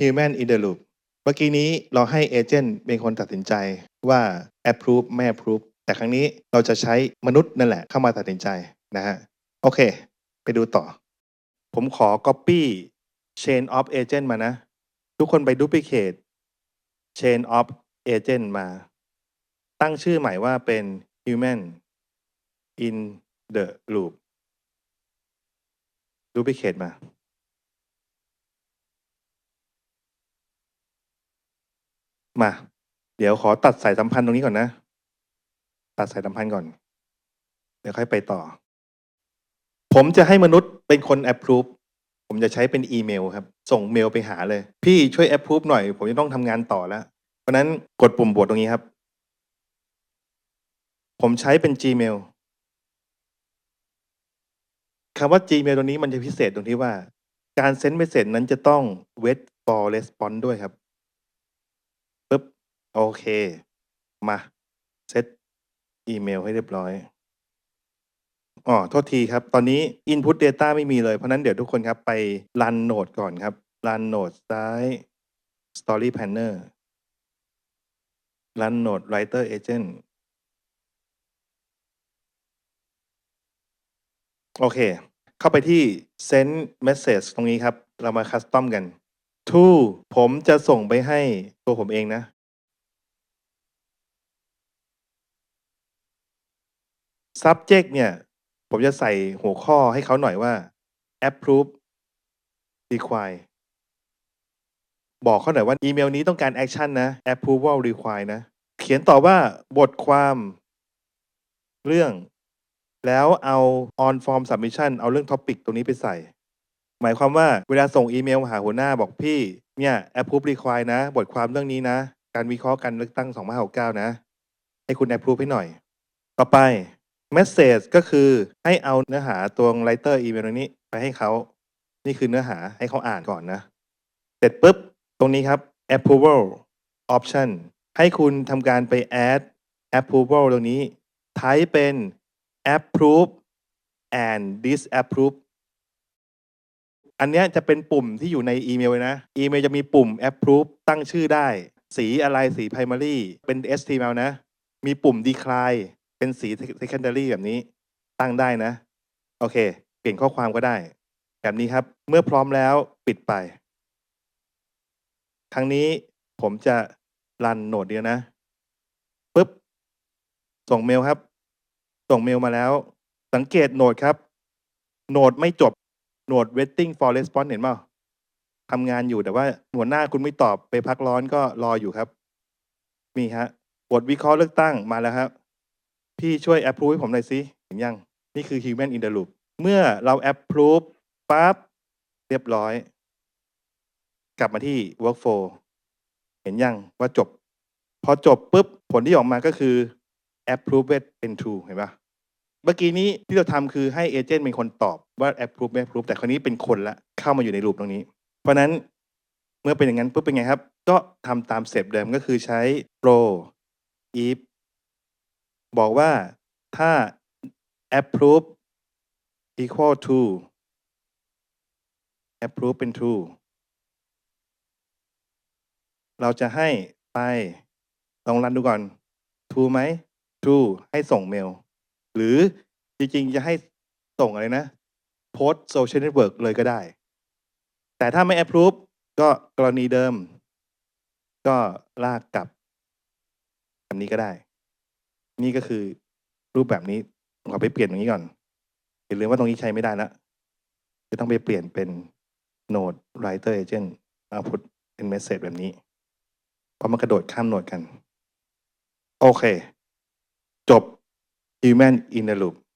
human in the loop เมื่อกี้นี้เราให้เอเจนต์เป็นคนตัดสินใจว่า approve ไม่ approve แต่ครั้งนี้เราจะใช้มนุษย์นั่นแหละเข้ามาตัดสินใจนะฮะ โอเค ไปดูต่อ ผมขอ copy chain of agent มานะ ทุกคนไป duplicate chain of agent มา ตั้งชื่อใหม่ว่าเป็น human in the loop duplicate มา มา เดี๋ยวขอตัดสายสัมพันธ์ตรงนี้ก่อนนะ ตัดสายสัมพันธ์ก่อน เดี๋ยวค่อยไปต่อ ผมจะให้มนุษย์เป็นคน approve ผมจะใช้เป็นอีเมลครับ ส่งเมลไปหาเลย พี่ช่วย approve หน่อย ผมจะต้องทำงานต่อแล้ว เพราะนั้นกดปุ่มบวชตรงนี้ครับ ผมใช้เป็น Gmail คำว่า Gmail ตรงนี้มันจะพิเศษตรงที่ว่า การเซ็นเมสเซจนั้นจะต้อง wait for response ด้วยครับ โอเค มา เซตอีเมลให้เรียบร้อย อ๋อ โทษทีครับ ตอนนี้ Input Data ไม่มีเลย เพราะนั้นเดี๋ยวทุกคนครับไป Run Node ก่อนครับ Run Node ซ้าย Story Planner Run Node Writer Agent โอเค เข้าไปที่ Send Message ตรงนี้ครับ เรามาคัสตอมกัน To ผมจะส่งไปให้ตัวผมเองนะ subject เนี่ย ผมจะใส่หัวข้อให้เขาหน่อยว่า approve require บอกเขาหน่อยว่าอีเมลนี้ต้องการ action นะ approval require นะ เขียนต่อว่าบทความเรื่อง แล้วเอา on form submission เอาเรื่อง topic ตรงนี้ไปใส่ หมายความว่าเวลาส่งอีเมลหาหัวหน้าบอกพี่ เนี่ย approve require นะ บทความเรื่องนี้นะ การวิเคราะห์การเลือกตั้ง 2569 นะ ให้คุณ approve ให้หน่อย ต่อไป message ก็คือให้เอาเนื้อหาตัว writer อีเมลนี้ไปให้เขา นี่คือเนื้อหาให้เขาอ่านก่อนนะ เสร็จปุ๊บ ตรงนี้ครับ approval option ให้คุณทำการไป add approval ตรงนี้ type เป็น approve and disapprove อันนี้จะเป็นปุ่มที่อยู่ในอีเมลเลยนะ อีเมลจะมีปุ่ม approve ตั้งชื่อได้ สีอะไรสี primary เป็น HTML นะ มีปุ่ม decline เป็นสี secondary แบบนี้ตั้งได้นะ โอเค เปลี่ยนข้อความก็ได้ แบบนี้ครับ เมื่อพร้อมแล้วปิดไป ครั้งนี้ผมจะรันโหนดเดียวนะปุ๊บ ส่งเมลครับ ส่งเมลมาแล้ว สังเกตโหนดครับ โหนดไม่จบ โหนด waiting for response เห็นเปล่าทำงานอยู่แต่ว่าหัวหน้าคุณไม่ตอบไปพักร้อนก็รออยู่ครับ มีฮะบทวิเคราะห์เลือกตั้งมาแล้วครับ พี่ช่วย approve ให้ผมหน่อยสิเห็นยัง นี่คือ human in the loop เมื่อเรา approve ปั๊บเรียบร้อย กลับมาที่ workflow เห็นยังว่าจบ พอจบปุ๊บ ผลที่ออกมาก็คือ approve เป็น true เห็นปะเมื่อกี้นี้ที่เราทำคือให้เอเจนต์เป็นคนตอบว่า approve ไม่ approve แต่คราวนี้เป็นคนละเข้ามาอยู่ในรูปตรงนี้ เพราะนั้นเมื่อเป็นอย่างนั้นปุ๊บเป็นไงครับ ก็ทำตามเสร็จเดิมก็คือใช้ pro if บอกว่าถ้า approve equal to approve เป็น true เราจะให้ไปลองรันดูก่อน true ไหม true ให้ส่งเมล หรือจริงๆ จะให้ส่งอะไรนะ post social network เลยก็ได้ แต่ถ้าไม่ approve ก็กรณีเดิม ก็ลากกลับแบบนี้ก็ได้ นี่ก็คือรูปแบบนี้ผมขอไปเปลี่ยนตรงนี้ก่อนอย่าลืมว่าตรงนี้ใช้ไม่ได้แล้วจะต้องไปเปลี่ยนเป็น Node Writer Agent Output เป็น Message แบบนี้เพราะมันกระโดดข้ามโหนดกัน โอเค จบ Human in the Loop